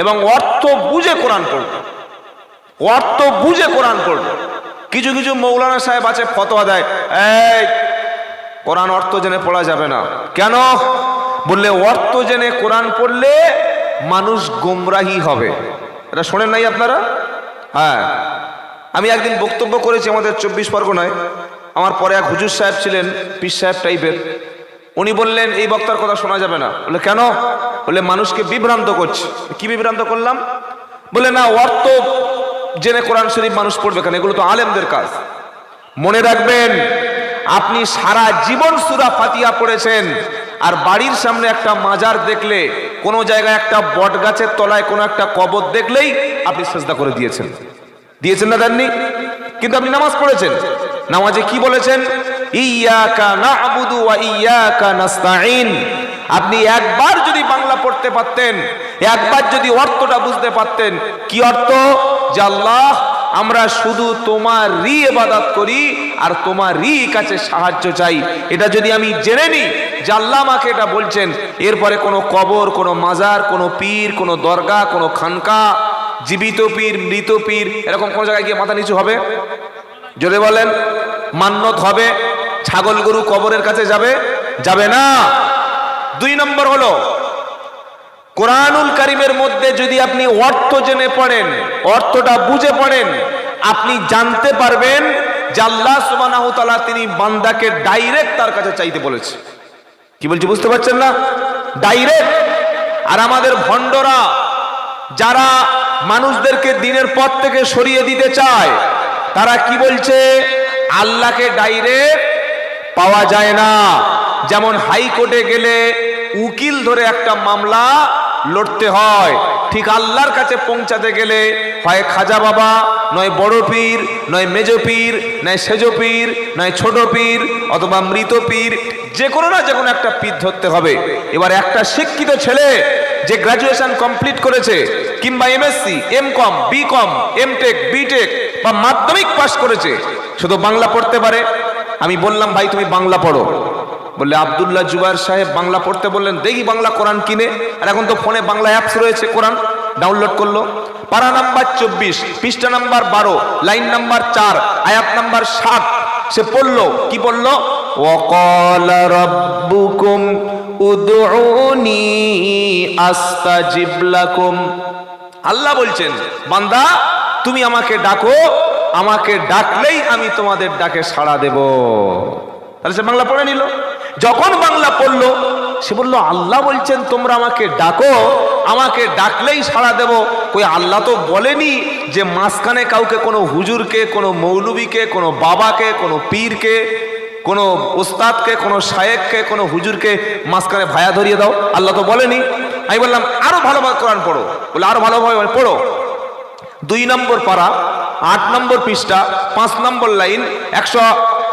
এবং অর্থ বুঝে কোরআন পড়বে। অর্থ বুঝে কোরআন পড়বে। কিছু কিছু মৌলানা সাহেব আছে, ফতোয়া দেয় কোরআন অর্থ জেনে পড়া যাবে না। কেন? বললে, অর্থ জেনে কোরআন পড়লে মানুষ গোমরাহি হবে। এটা শোনেন নাই আপনারা? হ্যাঁ। আমি একদিন বক্তব্য করেছি আমাদের চব্বিশ পরগনায়। আমার পরে এক হুজুর সাহেব ছিলেন, পীর সাহেব টাইপের উনি বললেন, এই বক্তার কথা শোনা যাবে না। বলে, কেন? বলে, মানুষকে বিভ্রান্ত করছে। কি বিভ্রান্ত করলাম? বলে, না, অর্থ জেনে কোরআন শরীফ মানুষ পড়বে কেন? এগুলো তো আলেমদের কাজ। মনে রাখবেন, আপনি সারা জীবন সুরা ফাতিয়া পড়েছেন, আর বাড়ির সামনে একটা মাজার দেখলে, কোনো জায়গায় একটা বট গাছের তলায় কোনো একটা কবর দেখলেই আপনি সেজদা করে দিয়েছেন। দিয়েছেন না দেননি? কিন্তু আপনি নামাজ পড়েছেন। নামাজে কি বলেছেন? ইয়াকা না'বুদু ওয়া ইয়াকা নাস্তাইন আপনি একবার যদি বাংলা পড়তে পারতেন, একবার যদি অর্থটা বুঝতে পারতেন, কি অর্থ? যে আল্লাহ, আমরা শুধু তোমার রি এবাদাত করি আর তোমার রি কাছে সাহায্য চাই। এটা যদি আমি জেনে নিই, যে আল্লাহ আমাকে এটা বলছেন, এরপরে কোনো কবর, কোনো মাজার, কোনো পীর, কোনো দরগা, কোনো খানকা, জীবিত পীর, মৃত পীর, এরকম কোনো জায়গায় গিয়ে মাথা নিচু হবে? যদি বলেন, মান্যত হবে? ছাগল গরু কবরের কাছে যাবে? যাবে না। দুই নম্বর হলো, কোরআনুল কারিমের মধ্যে যদি আপনি অর্থ জেনে পড়েন, অর্থটা বুঝে পড়েন, আপনি জানতে পারবেন যে আল্লাহ সুবহানাহু ওয়া তিনি বান্দাকে ডাইরেক্ট তার কাছে চাইতে বলেছে। কি বলছি, বুঝতে পারছেন না? ডাইরেক্ট আর আমাদের ভণ্ডরা, যারা মানুষদেরকে দিনের পথ থেকে সরিয়ে দিতে চায়, তারা কি বলছে? আল্লাহকে ডাইরেক্ট পাওয়া যায় না। যেমন হাইকোর্টে গেলে উকিল ধরে একটা মামলা লড়তে হয়। ঠিক আল্লাহর কাছে পৌঁছাতে গেলে হয় খাজা বাবা, নয় বড় পীর, নয় মেজ পীর, নয় সেজ পীর, নয় ছোট পীর অথবা মৃত পীর যে কোনো না যে কোনো একটা পীর ধরতে হবে। এবার একটা শিক্ষিত ছেলে যে গ্রাজুয়েশন কমপ্লিট করেছে, কিংবা MSc M Com B Com M Tech BTech বা মাধ্যমিক পাশ করেছে, শুধু বাংলা পড়তে পারে আমি বললাম ভাই তুমি বাংলা পড়ো বললে আবদুল্লাহ জুবাইর সাহেব বাংলা পড়তে বললেন দেখি বাংলা কোরআন কিনে আর এখন তো ফোনে বাংলা অ্যাপস রয়েছে কোরআন ডাউনলোড করলো পারা নাম্বার চব্বিশ পৃষ্ঠা নাম্বার বারো লাইন নাম্বার চার আয়াত নাম্বার সাত সে পড়লো কি বললো وقال ربكم ادعوني استجب لكم আল্লাহ বলছেন বান্দা তুমি আমাকে ডাকো আমাকে ডাকলেই আমি তোমাদের ডাকে সাড়া দেব। তাহলে সে বাংলা পড়ে নিল। যখন বাংলা পড়ল, সে বলল, আল্লাহ বলছেন, তোমরা আমাকে ডাকো, আমাকে ডাকলেই সাড়া দেব। কই, আল্লাহ তো বলেনি যে মাঝখানে কাউকে, কোনো হুজুরকে, কোনো মৌলবীকে, কোনো বাবাকে, কোনো পীরকে, কোনো ওস্তাদকে, কোনো শায়েককে, কোনো হুজুরকে মাঝখানে ভায়া ধরিয়ে দাও। আল্লাহ তো বলেনি। আমি বললাম, আরও ভালোভাবে কোরআন পড়ো। বলে আরও ভালোভাবে পড়ো। দুই নম্বর পারা আট নম্বর পৃষ্ঠা, পাঁচ নম্বর লাইন, একশো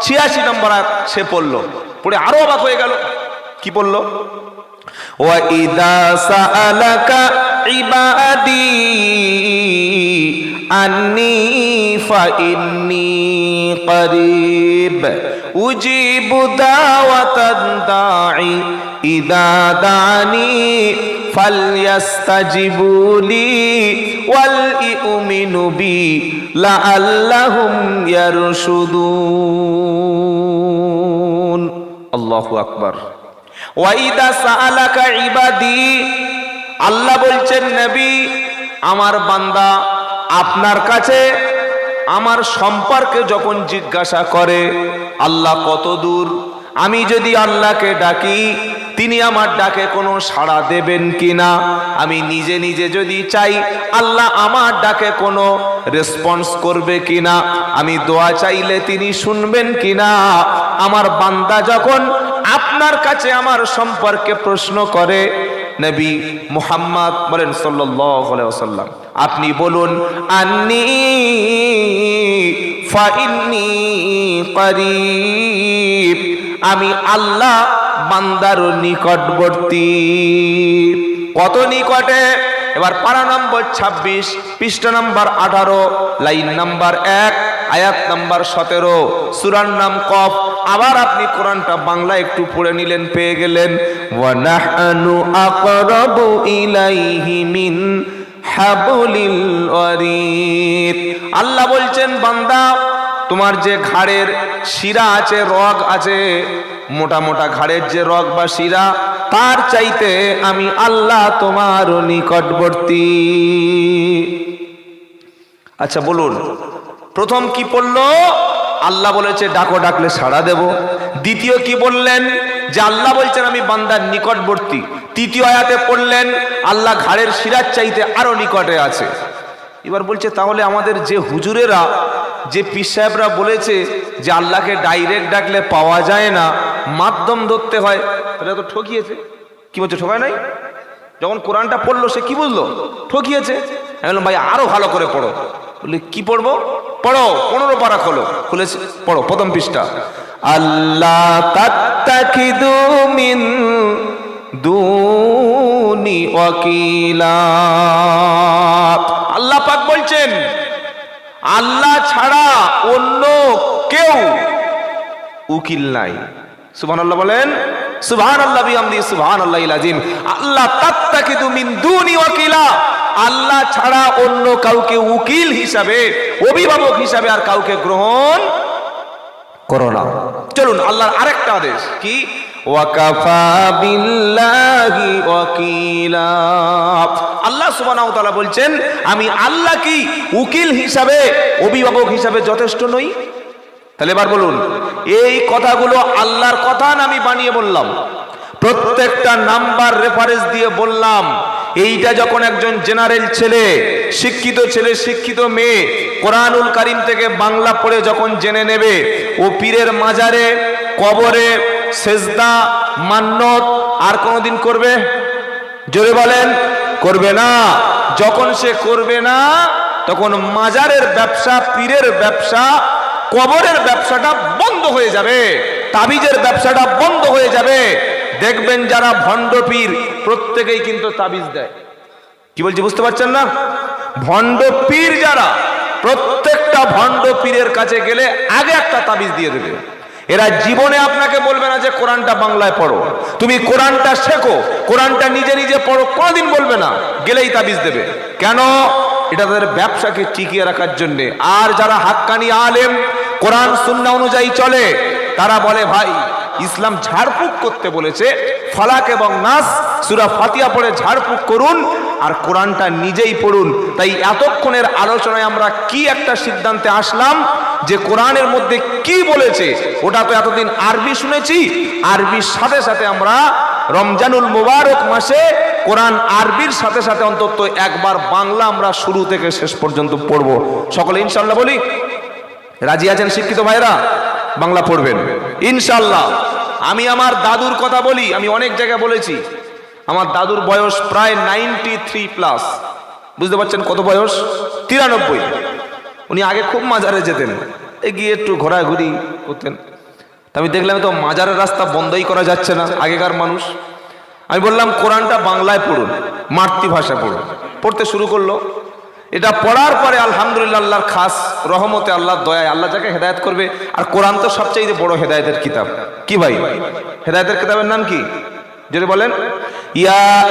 ছিয়াশি নম্বর সে পড়ল। পড়ে আরও অবাক হয়ে গেল। কি পড়ল? ওয়া ইদা সালাকা ইবাদি أَنِّي فَإِنِّي قَرِيبٌ أُجِيبُ دَعْوَةَ الدَّاعِ إِذَا دَعَانِي فَلْيَسْتَجِبُوا لِي وَلْيُؤْمِنُوا بِي لَعَلَّهُمْ يَرْشُدُونَ الله أكبر ওয়াইদা সাআলাকা ইবাদি আল্লাহ বলছেন নবী আমার বান্দা আপনার কাছে আমার সম্পর্কে যখন জিজ্ঞাসা করে, আল্লাহ কত দূর? আমি যদি আল্লাহকে ডাকি, তিনি আমার ডাকে কোনো সাড়া দেবেন কি না? আমি নিজে নিজে যদি চাই, আল্লাহ আমার ডাকে কোনো রেসপন্স করবে কিনা আমি দোয়া চাইলে তিনি শুনবেন কিনা আমার বান্দা যখন আপনার কাছে আমার সম্পর্কে প্রশ্ন করে, নবী মুহাম্মদ বলেন সাল্লাল্লাহু আলাইহি ওয়াসাল্লাম আপনি বলুন, আন্নি ফাইন্নি করিব। আমি আল্লাহ বান্দার নিকটবর্তী। কত নিকটে? এবার পারা নম্বর ২৬ পৃষ্ঠা নম্বর আঠারো, লাইন নাম্বার এক, আয়াত নাম্বার সতেরো, সুরার নাম কফ। আবার আপনি কোরআনটা বাংলা একটু পড়ে নিলেন, পেয়ে গেলেন। ওয়ানাহনু আকরাবু ইলাইহি মিন আল্লাহ বলছেন, বান্দা, তোমার যে ঘাড়ের শিরা আছে, রগ আছে, মোটা মোটা ঘাড়ের যে রগ বা শিরা, তার চাইতে আমি আল্লাহ তোমার নিকটবর্তী। আচ্ছা বলুন, প্রথম কি পড়ল? আল্লাহ বলেছে, ডাকো, ডাকলে সাড়া দেব। দ্বিতীয় কি বললেন? যে আল্লাহ বলছেন, আমি বান্দার নিকটবর্তী। তৃতীয় আয়াতে পড়লেন, আল্লাহ ঘাড়ের শিরার চাইতে আরও নিকটে আছে। এবার বলছে, তাহলে আমাদের যে হুজুরেরা, যে পীর সাহেবরা বলেছে যে আল্লাহকে ডাইরেক্ট ডাকলে পাওয়া যায় না, মাধ্যম ধরতে হয় এটা তো ঠকিয়েছে। কি বলছে, ঠকায় নাই? যখন কোরআনটা পড়ল, সে কি বুঝলো? ঠকিয়েছে। আমি বললাম, ভাই, আরও ভালো করে পড়ো। বললি, কি পড়ব? পড়ো, পনেরো পারা খোলো। খুলেছে পড়ো, প্রথম পৃষ্ঠা। আল্লাহ তাত্তাখিদু মিন দুনি ওয়াকিলা। আল্লাহ পাক বলছেন, আল্লাহ ছাড়া অন্য কেউ উকিল নাই। সুবহান আল্লাহ বলেন সুবহান আল্লাহ বিহামদি সুবহান আল্লাহ আজিম আল্লাহ তাত্তাকিদু মিন দুনি ওয়াকিলা। আল্লাহ ছাড়া অন্য কাউকে উকিল হিসাবে, অভিভাবক হিসাবে আর কাউকে গ্রহণ করো না। চলুন আল্লাহর আরেকটা আদেশ। কি? আল্লাহ সুবহানাহু ওয়া তাআলা বলছেন আমি আল্লাহ কি উকিল হিসাবে অভিভাবক হিসাবে যথেষ্ট নই? তাহলে এবার বলুন এই কথাগুলো আল্লাহর কথা না আমি বানিয়ে বললাম? প্রত্যেকটা নাম্বার রেফারেন্স দিয়ে বললাম এইটা যখন একজন জেনারেল ছেলে, শিক্ষিত ছেলে, শিক্ষিত মেয়ে, কোরআনুল কারিম থেকে বাংলা পড়ে যখন জেনে নেবে, ও পীরের মাজারে, কবরে, সেজদা, মান্নত আর কোনোদিন করবে? জোরে বলেন, করবে না। যখন সে করবে না, তখন মাজারের ব্যবসা, পীরের ব্যবসা, কবরের ব্যবসাটা বন্ধ হয়ে যাবে। তাবিজের ব্যবসাটা বন্ধ হয়ে যাবে। দেখবেন যারা ভণ্ড পীর প্রত্যেকেই কিন্তু তাবিজ দেয়। কি বলছি, বুঝতে পারছেন না? ভণ্ড পীর যারা, প্রত্যেকটা ভণ্ড পীরের কাছে গেলে আগে একটা তাবিজ দিয়ে দেবে। এরা জীবনে আপনাকে বলবে না যে, কোরআনটা বাংলায় পড়ো। তুমি কোরআনটা শেখো, কোরআনটা নিজে নিজে পড়ো, কোনোদিন বলবে না, গেলেই তাবিজ দেবে। কেন? এটা তাদের ব্যবসাকে টিকিয়ে রাখার জন্যে। আর যারা হাক্কানি আলেম, কোরআন, সুন্না অনুযায়ী চলে তারা বলে, ভাই, ইসলাম ঝাড়ফুঁক করতে বলেছে। ফলাক এবং নাস, সুরা ফাতিয়া পড়ে ঝাড়ফুঁক করুন আর কোরআনটা নিজেই পড়ুন। তাই এতক্ষণের আলোচনায় আমরা কি একটা সিদ্ধান্তে আসলাম যে কোরআনের মধ্যে কি বলেছে, ওটা তো এতদিন আরবি শুনেছি। আরবির সাথে সাথে আমরা রমজানুল মুবারক মাসে কোরআন আরবির সাথে সাথে অন্তত একবার বাংলা আমরা শুরু থেকে শেষ পর্যন্ত পড়ব। সকলে ইনশাল্লাহ বলি, রাজি আছেন শিক্ষিত ভাইরা? বাংলা পড়বেন। ইনশাল্লাহ আমি আমার দাদুর কথা বলি, আমি অনেক জায়গায় বলেছি। আমার দাদুর বয়স প্রায় নাইনটি থ্রি প্লাস বুঝতে পারছেন কত বয়স? তিরানব্বই। উনি আগে খুব মাজারে যেতেন। এই গিয়ে একটু ঘোরাঘুরি করতেন। আমি দেখলাম তো মাজারের রাস্তা বন্ধই করা যাচ্ছে না, আগেকার মানুষ। আমি বললাম, কোরআনটা বাংলায় পড়ুন, মাতৃভাষা পড়ুন। পড়তে শুরু করল। এটা পড়ার পরে আলহামদুলিল্লাহ আল্লাহর খাস রহমতে আল্লাহর দয়ায় আল্লাহ যাকে হেদায়ত করবে। আর কোরআন তো সবচেয়ে বড় হেদায়তের কিতাব। কি ভাই? হেদায়তের কিতাবের নাম কি? যদি বলেন, ইয়া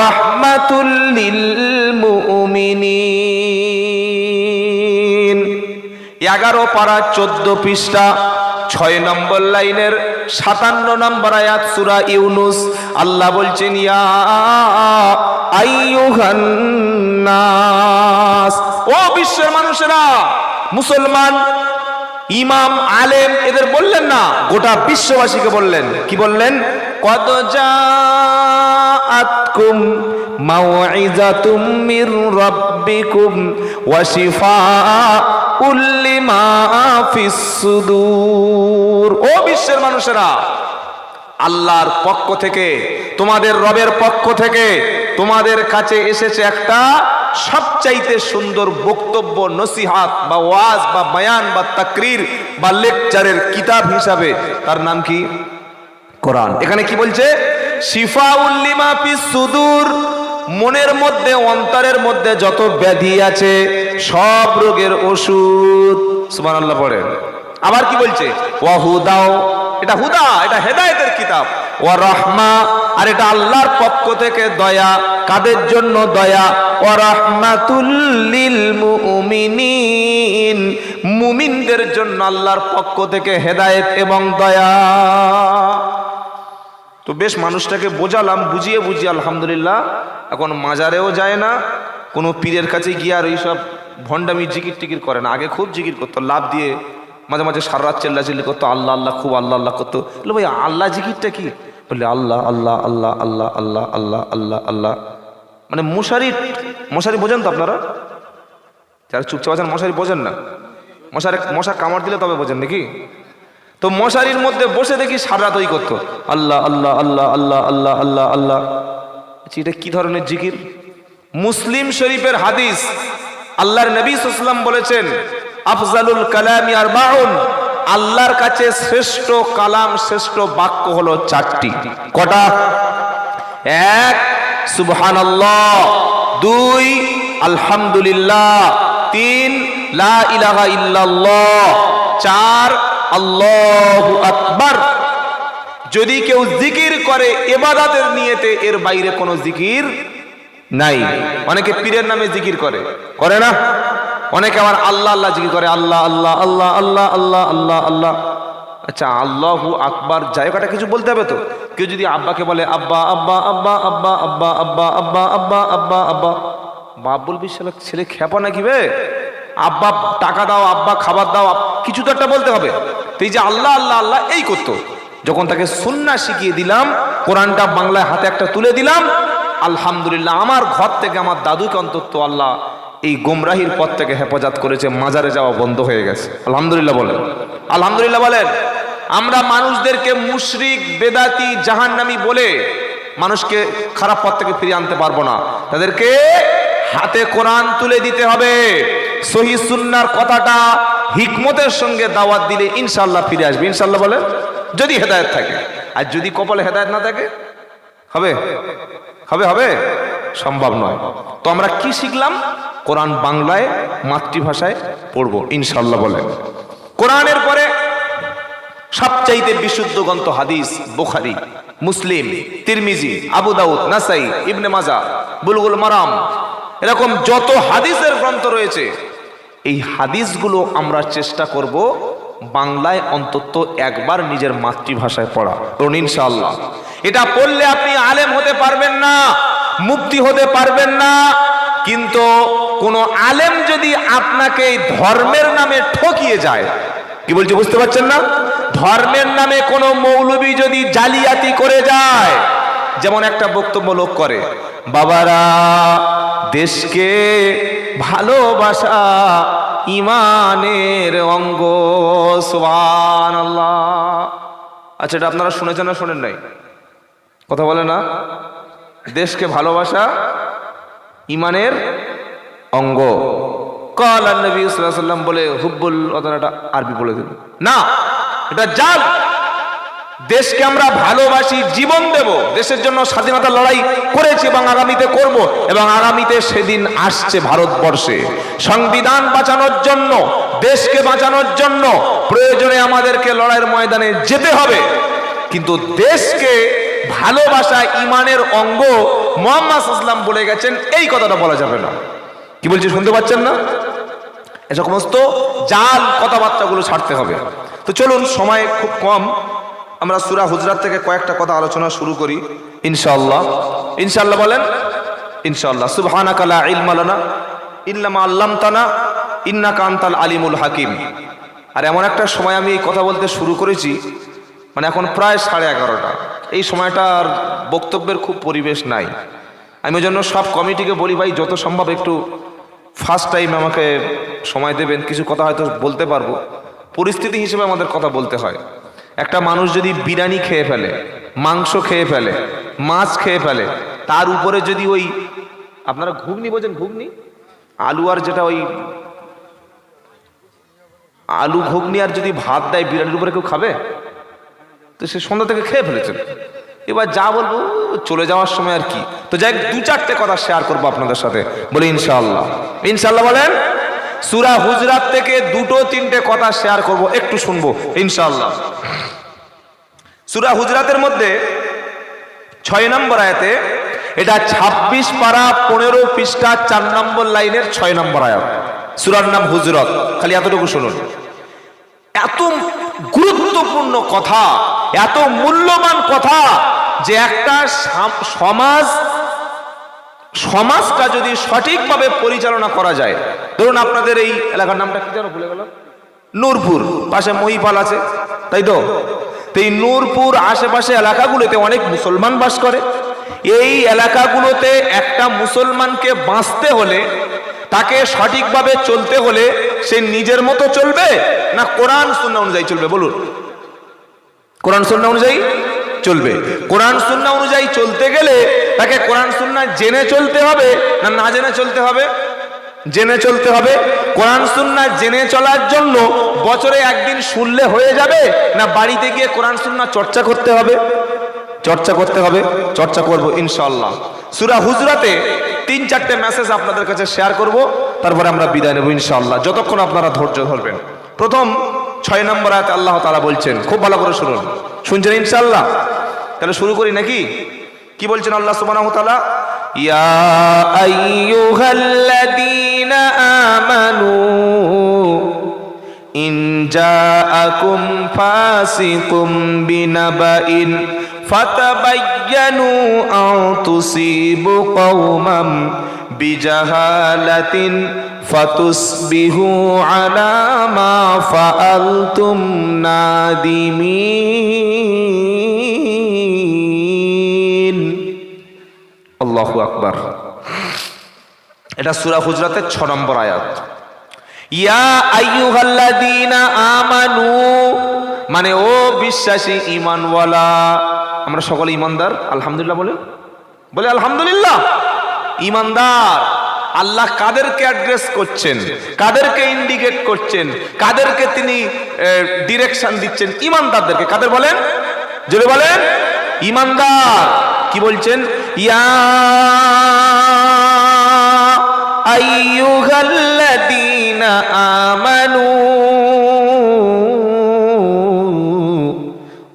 রাহমাতুল লিল মুমিনিন এগারো পারা চোদ্দ পৃষ্ঠা, ছয় নম্বর লাইনের সাতান্ন নম্বর আয়াত সুরা ইউনুস। আল্লাহ বলছেন ও বিশ্বের মানুষেরা, মুসলমান, ইমাম, আলেম, এদের বললেন না, গোটা বিশ্ববাসীকে বললেন। কি বললেন? কত জাআতকুম মাউইজাতুম মির রাব্বিকুম ওয়া শিফাউল লিমা ফিস ও বিশ্বের মানুষেরা, আল্লাহর পক্ষ থেকে, তোমাদের রবের পক্ষ থেকে তোমাদের কাছে এসেছে একটা সবচাইতে সুন্দর বক্তব্য, নসিহাত বা ওয়াজ বা বয়ান বা তাকরির বা লেকচারের কিতাব হিসাবে। তার নাম কি? কোরআন। এখানে কি বলছে? শিফাউল্লিমা ফিস সুদূর, মনের মধ্যে, অন্তরের মধ্যে যত ব্যাধি আছে, সব রোগের ওষুধ। সুমান আল্লাহ পড়েন। আবার কি বলছে? ওয়াহুদাও এটা হুদা, এটা হেদায়েতের কিতাব। ওয়া রহমা, আর এটা আল্লাহর পক্ষ থেকে দয়া। কাদের জন্য দয়া? ওয়া রাহমাতুল্লিল মুমিনিন। মুমিনদের জন্য আল্লাহর পক্ষ থেকে হেদায়েত এবং দয়া। তো বেশ মানুষটাকে বোঝালাম, বুঝিয়ে বুঝিয়ে আলহামদুলিল্লাহ। এখন মাজারেও যায় না, কোনো পীরের কাছে গিয়ে আর এইসব ভণ্ডামি জিকির টিকির করে না। আগে খুব জিকির করতো লাভ দিয়ে মাঝে মাঝে সারা রাত চেল্লা চিল্লি করতো, আল্লাহ আল্লাহ, খুব আল্লাহ আল্লাহ করতো। বলে ভাই, আল্লাহ জিকিরটা কি? বললে আল্লাহ আল্লাহ আল্লাহ আল্লাহ আল্লাহ আল্লাহ আল্লাহ আল্লাহ। মানে মশারি মশারি বোঝেন তো আপনারা? যারা চুপচাপ আছেন, মশারি বোঝেন না। মশারে মশা কামড় দিলে তবে বোঝেন নাকি? তো মশারির মধ্যে বসে দেখি সারা রাত ওই করতো। আল্লাহ আল্লাহ আল্লাহ আল্লাহ আল্লাহ আল্লাহ আল্লাহ। আচ্ছা, এটা কি ধরনের জিকির? মুসলিম শরীফের হাদিস। আল্লাহর নবী সাল্লাম বলেছেন আফজালুল কালামি আর বাউন আল্লাহর কাছে শ্রেষ্ঠ কালাম শ্রেষ্ঠ বাক্য হলো চারটি। কটা? এক সুবহানাল্লাহ। দুই আলহামদুলিল্লাহ। তিন লা ইলাহা ইল্লাল্লাহ। চার আল্লাহু আকবার। যদি কেউ জিকির করে এবাদাতের নিয়েতে, এর বাইরে কোনো জিকির নাই। অনেকে পীরের নামে জিকির করে। করে না? অনেকে আমার আল্লাহ আল্লাহ জিকির করে, আল্লাহ আল্লাহ আল্লাহ আল্লাহ আল্লাহ আল্লাহ আল্লাহ। আচ্ছা আল্লাহু আকবার জায়গাটা কিছু বলতে হবে তো। কেউ যদি আব্বাকে বলে, আব্বা আব্বা আব্বা আব্বা আব্বা আব্বা আব্বা আব্বা আব্বা আব্বা। বাপ বলবি ছেলে খেপা নাকি বে? আব্বা, টাকা দাও, আব্বা, খাবার দাও কিছু তো একটা বলতে হবে। তো এই যে আল্লাহ আল্লাহ আল্লাহ, এই করতো। যখন তাকে সুন্না শিখিয়ে দিলাম, কোরআনটা বাংলায় হাতে একটা তুলে দিলাম, আলহামদুলিল্লাহ, আমার ঘর থেকে আমার দাদুকে অন্তত আল্লাহ এই গোমরাহির পথ থেকে হেফাজত করেছে, মাজারে যাওয়া বন্ধ হয়ে গেছে। আলহামদুলিল্লাহ বলেন। আলহামদুলিল্লাহ বলেন, আমরা মানুষদেরকে মুশরিক, বেদাতি, জাহান্নামি বলে মানুষকে খারাপ পথ থেকে ফিরিয়ে আনতে পারব না। তাদেরকে হাতে কোরআন তুলে দিতে হবে। সহি সুন্নার কথাটা হিকমতের সঙ্গে দাওয়াত দিলে ইনশাল্লাহ ফিরে আসবে। ইনশাল্লাহ বলে যদি হেদায়েত থাকে। আর যদি কপালে হেদায়ত না থাকে, হবে? হবে হবে? সম্ভব নয়। তো আমরা কি শিখলাম? কোরআন বাংলায়, মাতৃভাষায় পড়ব ইনশাল্লাহ বলে কোরআনের পরে সবচাইতে বিশুদ্ধ গ্রন্থ হাদিস, বোখারি, মুসলিম, তিরমিজি, আবু দাউদ, নাসাই, ইবনে মাজা, বুলগুল মারাম। এরকম যত হাদিসের গ্রন্থ রয়েছে এই হাদিসগুলো আমরা চেষ্টা করব বাংলায় অন্তত একবার নিজের মাতৃভাষায় পড়া। ইনশাআল্লাহ। এটা পড়লে আপনি আলেম হতে পারবেন না মুক্তি হতে পারবেন না, কিন্তু কোন আলেম যদি আপনাকে ধর্মের নামে ঠকিয়ে যায়, কি বলছি বুঝতে পারছেন না? ধর্মের নামে কোনো মৌলবী যদি জালিয়াতি করে যায় যেমন একটা বক্তব্য লোক করে, বাবারা, দেশকে ভালোবাসা ইমানের অঙ্গ আল্লাহ আচ্ছা এটা আপনারা শুনেছেন না শোনেন নাই? কথা বলে না? দেশকে ভালোবাসা ইমানের অঙ্গ। কল নবী সাল্লাম বলে, হুব্বুল অতনাটা আরবি বলে দিল। না, এটা জাল। দেশকে আমরা ভালোবাসি, জীবন দেব। দেশের জন্য স্বাধীনতা লড়াই করেছি এবং আগামীতে করব এবং আগামীতে সেদিন আসছে ভারতবর্ষে। সংবিধান বাঁচানোর জন্য, দেশকে বাঁচানোর জন্য প্রয়োজনে আমাদেরকে লড়াইয়ের ময়দানে যেতে হবে। কিন্তু দেশকে ভালোবাসা ইমানের অঙ্গ মোহাম্মদ ইসলাম বলে গেছেন, এই কথাটা বলা যাবে না। কি বলছি, শুনতে পাচ্ছেন না? এ সমস্ত জাল কথাবার্তাগুলো ছাড়তে হবে। তো চলুন, সময় খুব কম। আমরা সুরা হুজরাত থেকে কয়েকটা কথা আলোচনা শুরু করি, ইনশাআল্লাহ। ইনশাআল্লাহ বলেন, ইনশাআল্লাহ। সুবহানাকা লা ইলমা লানা ইল্লা মা আল্লামতানা, ইন্নাকা আনতাল আলিমুল হাকিম। আর এমন একটা সময় আমি এই কথা বলতে শুরু করেছি মানে এখন প্রায় সাড়ে এগারোটা। এই সময়টা আর বক্তব্যের খুব পরিবেশ নাই। আমি ওই জন্য সব কমিটিকে বলি, ভাই, যত সম্ভব একটু ফার্স্ট টাইম আমাকে সময় দেবেন, কিছু কথা হয়তো বলতে পারব। পরিস্থিতি হিসেবে আমাদের কথা বলতে হয়। একটা মানুষ যদি বিরিয়ানি খেয়ে ফেলে, মাংস খেয়ে ফেলে, মাছ খেয়ে ফেলে, তার উপরে যদি ওই, আপনারা ঘুগনি বোঝেন ঘুগনি? আলু আর যেটা ওই, আলু ঘুগনি আর যদি ভাত দেয়, বিরিয়ানির উপরে কেউ খাবে? তো সে সন্ধ্যা থেকে খেয়ে ফেলেছেন এবার যা বলব, চলে যাওয়ার সময় আর কি। তো যাই দু চারটে কথা শেয়ার করব আপনাদের সাথে। বলি ইনশাআল্লাহ। ইনশাআল্লাহ বলেন সুরা হুজরাত থেকে দুটো তিনটে কথা শেয়ার করব, একটু শুনব ইনশাল্লাহ সুরা হুজরাতের মধ্যে ছয় নম্বর আয়াতে, এটা ২৬ পারা পনেরো পৃষ্ঠা চার নম্বর লাইনের ছয় নম্বর আয়াত। সুরার নাম হুজরত, খালি এতটুকু শুনুন। এত গুরুত্বপূর্ণ কথা, এত মূল্যবান কথা যে একটা সাম- সমাজ, সমাজটা যদি সঠিকভাবে পরিচালনা করা যায় ধরুন আপনাদের এই এলাকার নামটা কি যেন ভুলে গেল নূরপুর, পাশে মহিপাল আছে, তাই তো? এই নূরপুর আশেপাশে এলাকাগুলোতে অনেক মুসলমান বাস করে। এই এলাকাগুলোতে একটা মুসলমানকে বাঁচতে হলে, তাকে সঠিকভাবে চলতে হলে সে নিজের মতো চলবে না কোরআন সুন্না অনুযায়ী চলবে? বলুন। কোরআন সুন্না অনুযায়ী চলবে। কোরআন সুন্না অনুযায়ী চলতে গেলে তাকে কোরআন সুন্না জেনে চলতে হবে না না জেনে চলতে হবে? জেনে চলতে হবে। কোরআন সুন্না জেনে চলার জন্য বছরে একদিন শুনলে হয়ে যাবে না বাড়িতে গিয়ে কোরআন সুন্না চর্চা করতে হবে? চর্চা করতে হবে, চর্চা করব ইনশাল্লাহ সুরা হুজরাতে তিন চারটে মেসেজ আপনাদের কাছে শেয়ার করব, তারপরে আমরা বিদায় নেব ইনশাল্লাহ যতক্ষণ আপনারা ধৈর্য ধরবেন। প্রথম ছয় নম্বর আয়াতে আল্লাহ তালা বলছেন, খুব ভালো করে শুনুন। শুনছেন ইনশাল্লাহ তাহলে শুরু করি নাকি? কি বলছেন আল্লাহ সুবহানাহু ওয়া তাআলা? ইয়া আইয়ুহাল্লাযীনা amanu. In ja'akum fasiqum binaba'in fatabayyanu aw tusibu qauman bijahalatin fatusbihu 'ala ma fa'altum nadimin. Allahu akbar. এটা সুরা হুজরাতের ছ নম্বর আয়াত। ইয়া আমানু মানে ও বিশ্বাসী ঈমানওয়ালা, আমরা সকলে ঈমানদার, আলহামদুলিল্লাহ বলে। বলে আলহামদুলিল্লাহ। ইমানদার আল্লাহ কাদেরকে অ্যাড্রেস করছেন, কাদেরকে ইন্ডিকেট করছেন, কাদেরকে তিনি ডিরেকশন দিচ্ছেন ইমানদারদেরকে কাদের বলেন? জোরে বলেন। ইমানদার কি বলছেন? ইয়া أيها الذين آمنوا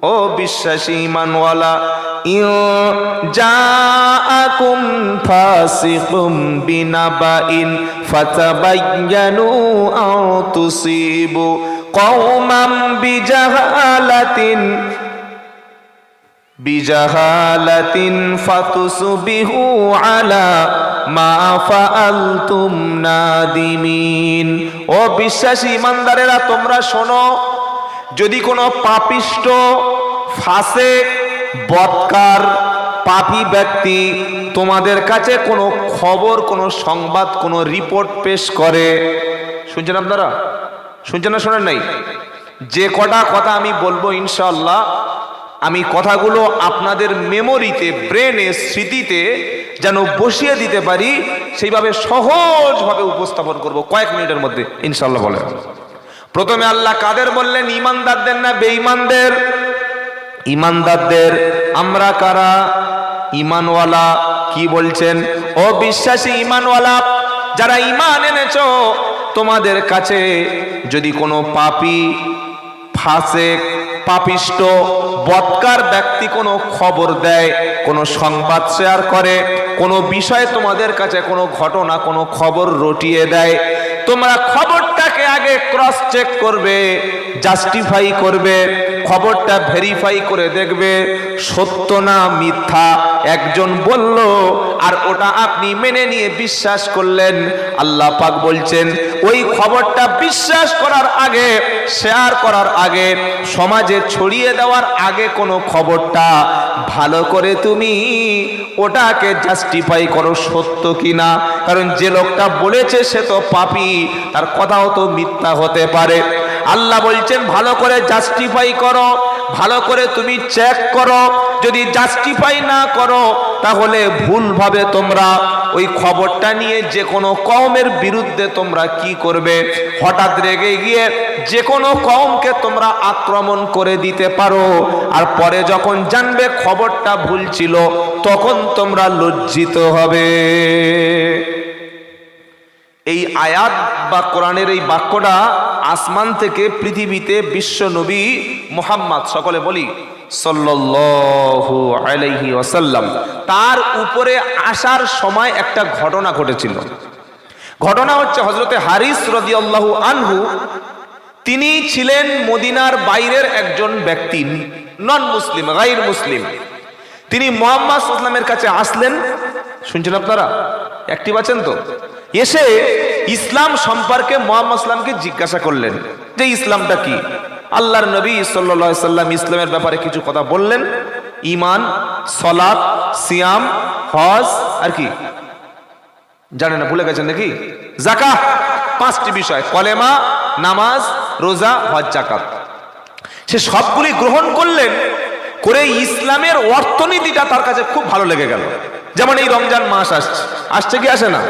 أو بالشاشي من ولا إن جاءكم فاسق بنبأ فتبينوا أن تصيبوا قوما بجهالة বিজাহালাতিন ফাতুসবিহু আলা মা ফাআলতুম নাদিমিন। ও বিশ্বাসী ইমানদারেরা, তোমরা শোনো, যদি কোনো পাপিষ্ট, ফাসেক, বৎকার, পাপী ব্যক্তি তোমাদের কাছে কোনো খবর, কোনো সংবাদ, কোনো রিপোর্ট পেশ করে, শুনছেন আপনারা? শুনছেন না, শোনেন নাই? যে কটা কথা আমি বলব ইনশাআল্লাহ আমি কথাগুলো আপনাদের মেমোরিতে ব্রেনে স্মৃতিতে যেন বসিয়ে দিতে পারি, সেইভাবে সহজভাবে উপস্থাপন করব কয়েক মিনিটের মধ্যে ইনশাল্লাহ বলে প্রথমে আল্লাহ কাদের বললেন ইমানদারদের না বেঈমানদের? ইমানদারদের আমরা কারা? ইমানওয়ালা কি বলছেন? ও বিশ্বাসী ইমানওয়ালা যারা ইমান এনেছ, তোমাদের কাছে যদি কোনো পাপি, ফাসেক পাপিষ্ট। বৎকার ব্যক্তি কোনো খবর দেয়, কোনো সংবাদ শেয়ার করে, কোনো বিষয়ে তোমাদের কাছে, কোনো ঘটনা, কোনো খবর রটিয়ে দেয়। তোমরা খবরটাকে আগে ক্রস চেক করবে জাস্টিফাই করবে, খবরটা ভেরিফাই করে দেখবে, সত্য না মিথ্যা। একজন বলল, আর ওটা আপনি মেনে নিয়ে বিশ্বাস করলেন? আল্লাহ পাক বলছেন, ওই খবরটা বিশ্বাস করার আগে, শেয়ার করার আগে, সমাজে ছড়িয়ে দেওয়ার আগে কোনো খবরটা ভালো করে তুমি ওটাকে জাস্টিফাই করো সত্য কিনা? কারণ যে লোকটা বলেছে সে তো পাপি, তার কথাও তো মিথ্যা হতে পারে। আল্লাহ বলছেন, ভালো করে জাস্টিফাই করো ভালো করে তুমি চেক করো। যদি জাস্টিফাই না করো, তাহলে ভুলভাবে তোমরা ওই খবরটা নিয়ে যে কোনো কওমের বিরুদ্ধে তোমরা কি করবে? হঠাৎ রেগে গিয়ে যে কোনো কওমকে তোমরা আক্রমণ করে দিতে পারো। আর পরে যখন জানবে খবরটা ভুল ছিল, তখন তোমরা লজ্জিত হবে। এই আয়াত বা কোরআনের এই বাক্যটা আসমান থেকে পৃথিবীতে বিশ্ব নবী মোহাম্মদ, সকলে বলি ওয়াসাল্লাম। তার উপরে আসার সময় একটা ঘটনা ঘটেছিল। ঘটনা হচ্ছে হজরতে হারিস রদিয়াল্লাহু আনহু, তিনি ছিলেন মদিনার বাইরের একজন ব্যক্তি নন মুসলিম গাইর মুসলিম। তিনি মোহাম্মদ ইসলামের কাছে আসলেন শুনছেন আপনারা? অ্যাক্টিভ আছেন তো? এসে ইসলাম সম্পর্কে মোহাম্মদ ইসলামকে জিজ্ঞাসা করলেন, যে ইসলামটা কি? আল্লাহর নবী সাল্লা সাল্লাম ইসলামের ব্যাপারে কিছু কথা বললেন? ইমান সলাপ সিয়াম, হজ, আর কি? জানেন না, ভুলে গেছেন নাকি? জাকা পাঁচটি বিষয়, কলেমা, নামাজ, রোজা, হজ জাকাত সে সবগুলি গ্রহণ করলেন, করে ইসলামের অর্থনীতিটা তার কাছে খুব ভালো লেগে গেল। যেমন এই রমজান মাস আসছে। আসছে কি আসে না?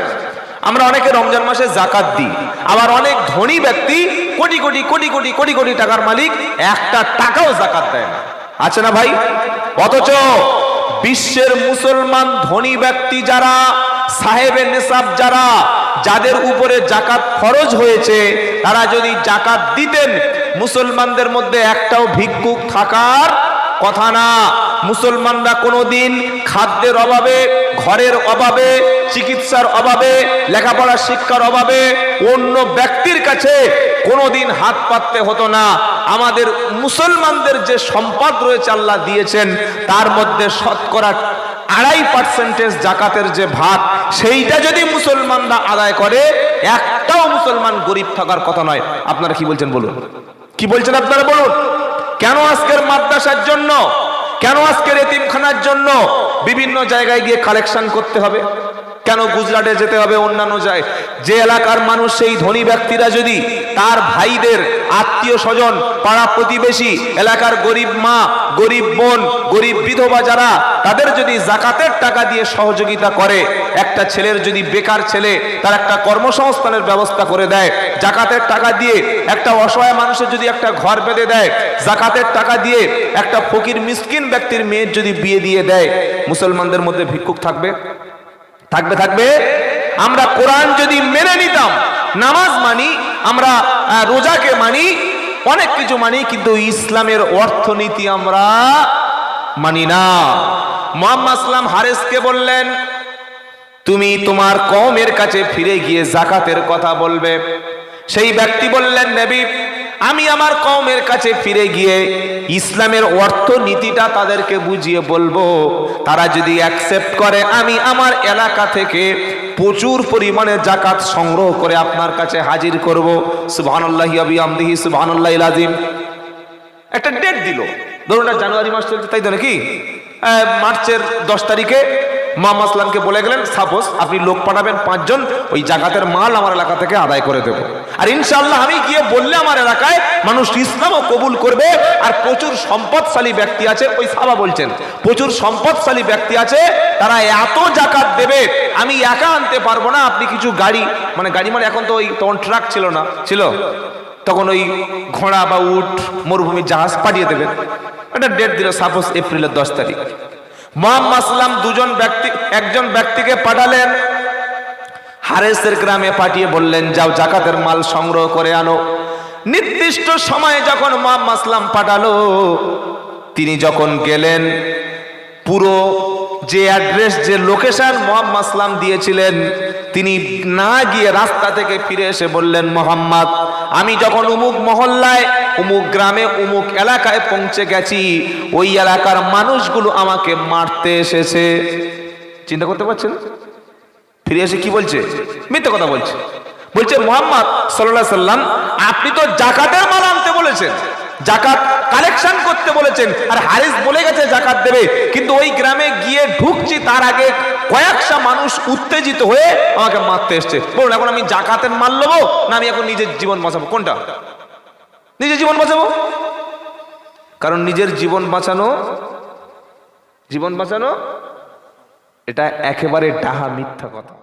আমরা অনেকে রমজান মাসে জাকাত দিই। আবার অনেক ধনী ব্যক্তি কোটি কোটি কোটি কোটি কোটি কোটি টাকার মালিক একটা টাকাও জাকাত দেয় না। আছে না ভাই? অথচ বিশ্বের মুসলমান ধনী ব্যক্তি যারা সাহেবে নেশাব যারা, যাদের উপরে জাকাত খরচ হয়েছে, তারা যদি জাকাত দিতেন, মুসলমানদের মধ্যে একটাও ভিক্ষুক থাকার কথা না। মুসলমানরা কোনোদিন খাদ্যের অভাবে, ঘরের অভাবে, চিকিৎসার অভাবে, লেখাপড়া, শিক্ষার অভাবে অন্য ব্যক্তির কাছে কোনোদিন হাত পাততে হতো না। আমাদের মুসলমানদের যে সম্পদ রয়েছে আল্লাহ দিয়েছেন, তার মধ্যে শতকরা আড়াই পার্সেন্টেজ জাকাতের যে ভাগ, সেইটা যদি মুসলমানরা আদায় করে, একটাও মুসলমান গরিব থাকার কথা নয়। আপনারা কি বলছেন বলুন? কি বলছেন আপনারা বলুন? কেন আজকের মাদ্রাসার জন্য? কেন আজকের এতিমখানার জন্য? বিভিন্ন জায়গায় গিয়ে কালেকশন করতে হবে। কেন গুজরাটে যেতে হবে অন্যান্য যায়? যে এলাকার মানুষ, সেই ধনী ব্যক্তিরা যদি তার ভাইদের আত্মীয় স্বজন, পাড়া প্রতিবেশী, এলাকার গরিব মা, গরিব বোন, গরিব বিধবা যারা, তাদের যদি জাকাতের টাকা দিয়ে সহযোগিতা করে, একটা ছেলের যদি বেকার ছেলে তার একটা কর্মসংস্থানের ব্যবস্থা করে দেয়, জাকাতের টাকা দিয়ে একটা অসহায় মানুষের যদি একটা ঘর বেঁধে দেয়, জাকাতের টাকা দিয়ে একটা ফকির মিসকিন ব্যক্তির মেয়ের যদি বিয়ে দিয়ে দেয়, মুসলমানদের মধ্যে ভিক্ষুক থাকবে? থাকবে থাকবে। আমরা কোরআন যদি মেনে নিতাম, নামাজ মানি, আমরা রোজাকে মানি, অনেক কিছু মানি, কিন্তু ইসলামের অর্থনীতি আমরা মানি না। মোহাম্মদ ইসলাম হারেসকে বললেন, তুমি তোমার কমের কাছে ফিরে গিয়ে জাকাতের কথা বলবে। সেই ব্যক্তি বললেন, নবী আমি আমার কমের কাছে ফিরে গিয়ে ইসলামের অর্থনীতিটা তাদেরকে বুঝিয়ে বলব, তারা যদি অ্যাকসেপ্ট করে, আমি আমার এলাকা থেকে প্রচুর পরিমাণে জাকাত সংগ্রহ করে আপনার কাছে হাজির করব। সুবহানাল্লাহিল আযীম। একটা ডেট দিল। ধরুন জানুয়ারি মাস চলছে, তাই তো নাকি? মার্চের দশ তারিখে মামা আসলামকে বলে গেলেন, সাপোজ আপনি লোক পাঠাবেন পাঁচজন, ওই জাগাতের মাল আমার এলাকা থেকে আদায় করে দেবো। আর ইনশাল্লাহ আমি গিয়ে বললে আমার এলাকায় মানুষ ইসলামও কবুল করবে, আর প্রচুর সম্পদশালী ব্যক্তি আছে। ওই সাবা বলছেন, প্রচুর সম্পদশালী ব্যক্তি আছে, তারা এত জাকাত দেবে, আমি একা আনতে পারব না, আপনি কিছু গাড়ি মানে গাড়ি মানে এখন তো ওই তখন ট্রাক ছিল না, ছিল? তখন ওই ঘোড়া বা উট, মরুভূমির জাহাজ পাঠিয়ে দেবেন। একটা ডেট দিল সাপোজ এপ্রিলের দশ তারিখ। মোহাম্মদ দুজন ব্যক্তি, একজন ব্যক্তিকে পাঠালেন। হারেসের গ্রামে পাঠিয়ে বললেন, যাও জাকাতের মাল সংগ্রহ করে আনো। নির্দিষ্ট সময়ে যখন মোহাম্মদ পাঠালো, তিনি যখন গেলেন, পুরো যে অ্যাড্রেস, যে লোকেশন মোহাম্মদ দিয়েছিলেন তিনি না গিয়ে রাস্তা থেকে ফিরে এসে বললেন, মোহাম্মদ, আমি যখন উমুক মহল্লায়, উমুক গ্রামে, উমুক এলাকায় পৌঁছে গেছি, ওই এলাকার মানুষগুলো আমাকে মারতে এসেছে। চিন্তা করতে পারছেন? ফিরে এসে কি বলছে? মিথ্যে কথা বলছে। বলছে, মোহাম্মদ সাল্লাহ সাল্লাম আপনি তো জাকাতের মাল আনতে বলেছেন। জাকাত কালেকশন করতে বলেছেন। আর হারিস বলে গেছে জাকাত দেবে। কিন্তু ওই গ্রামে গিয়ে ঢুকছি, তার আগে কয়েকশা মানুষ উত্তেজিত হয়ে আমাকে মারতে এসছে। বলুন, এখন আমি জাকাতের মাল নেব না আমি এখন নিজের জীবন বাঁচাবো? কোনটা? নিজের জীবন বাঁচাবো? কারণ নিজের জীবন বাঁচানো জীবন বাঁচানো, এটা একেবারে ডাহা মিথ্যা কথা।